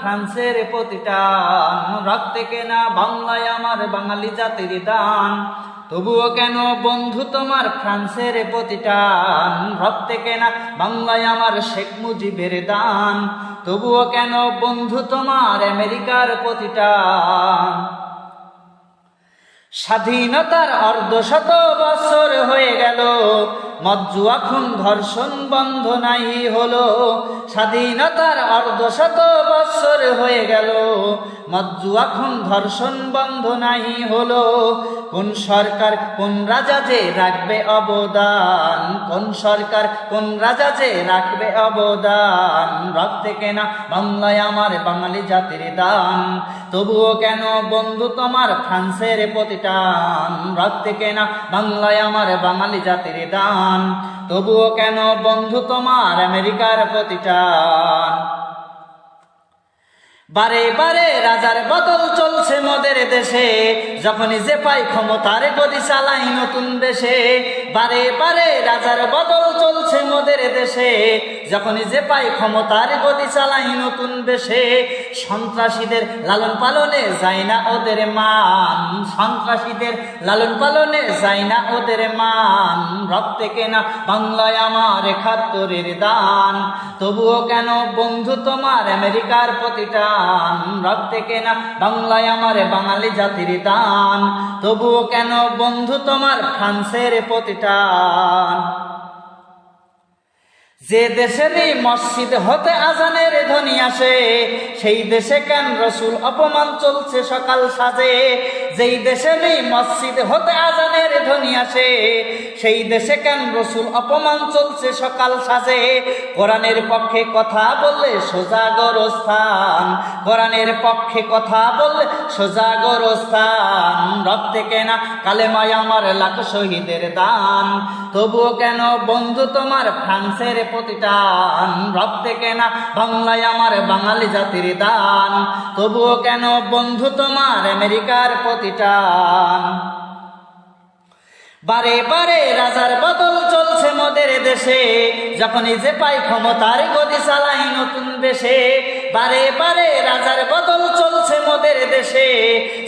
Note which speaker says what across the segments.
Speaker 1: ফ্রান্সের প্রতিটান রক্তে কেনা বাংলায় আমার বাঙালি জাতির দান। তবুও কেন বন্ধু তোমার ফ্রান্সের প্রতিটান রক্তে কেনা বাংলায় আমার শেখ মুজিবের দান। তবুও কেন বন্ধু তোমার আমেরিকার প্রতিটান স্বাধীনতার অর্ধশত বছর হয়ে গেল। মজ্জুয়া খুন ধর্ষণ বন্ধ নাই হলো। স্বাধীনতার অর্ধশত বছর হয়ে গেল। মজ্জুয়া খুন ধর্ষণ বন্ধ নাই হলো। কোন সরকার কোন রাজা যে রাখবে অবদান? কোন সরকার কোন রাজা যে রাখবে অবদান? রক্তে কেনা বাংলায় আমার বাঙালি জাতির দান। তবুও কেন বন্ধু তোমার ফ্রান্সের প্রতিটান? রক্তে কেনা বাংলায় আমার বাঙালি জাতির দান। তবুও কেন বন্ধু তোমার আমেরিকার প্রতিটান? বারে বারে রাজার বদল চলছে মোদের দেশে, যখনই যে পাই ক্ষমতার গদি চালাই নতুন দেশে বারে বারে রাজার বদল চলছে মোদের দেশে। যখনই যে পাই ক্ষমতার গতি চালাই নতুন দেশে। সন্ত্রাসীদের লালন পালনে যায় না ওদের মান। সন্ত্রাসীদের লালন পালনে যায় না ওদের মান। রক্তে কেনা বাংলায় আমার একাত্তরের দান। তবুও কেন বন্ধু তোমার আমেরিকার প্রতিটান? রক্তে কেনা বাংলায় আমার বাঙালি জাতির দান। তবুও কেন বন্ধু তোমার ফ্রান্সের প্রতিটান যে দেশেরই মসজিদ, হতে আজানের ধ্বনি আসে। সেই দেশে কেন রসুল অপমান চলছে সকাল সাজে? যেই দেশেরই মসজিদ, হতে আজানের ধ্বনি আসে। সেই দেশে কেন রসুল অপমান চলছে সকাল সাজে? কোরআনের পক্ষে কথা বললে সোজা গরস্থান। কোরআনের পক্ষে কথা বললে সোজা গরস্থান। রক্তে কেনা কালেমায় আমার লাখ শহীদের দান। তবুও কেন বন্ধু তোমার ফ্রান্সের প্রতিটান রক্তে কেনা বাংলায় আমার বাঙালি জাতির দান। তবুও কেন বন্ধু তোমার আমেরিকার প্রতিটান বারে বারে রাজার বদল চলছে মোদের দেশে। যখনই যে পাই ক্ষমতার গদি চালাই নতুন দেশে। বারে বারে রাজার বদল চলছে মোদের দেশে।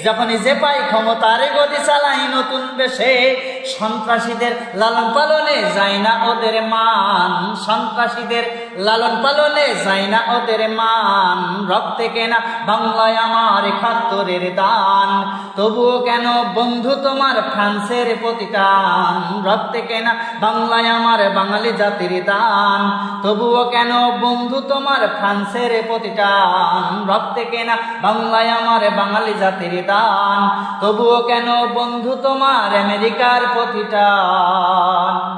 Speaker 1: যখনই যে পাই ক্ষমতার গদি চালাই নতুন দেশে সন্ত্রাসীদের লালন পালনে যায় না ওদের মান। সন্ত্রাসীদের লালন পালনে যায় না ওদের মান। রক্তে কেনা বাংলায় আমার একাত্তরের দান। তবুও কেন বন্ধু তোমার ফ্রান্সের প্রতিটান রক্তে কেনা বাংলায় আমার বাঙালি জাতির দান। তবুও কেন বন্ধু তোমার ফ্রান্সের প্রতিটান রক্তে কেনা বাংলায় আমার বাঙালি জাতির দান। তবুও কেন বন্ধু তোমার আমেরিকার প্রতিটান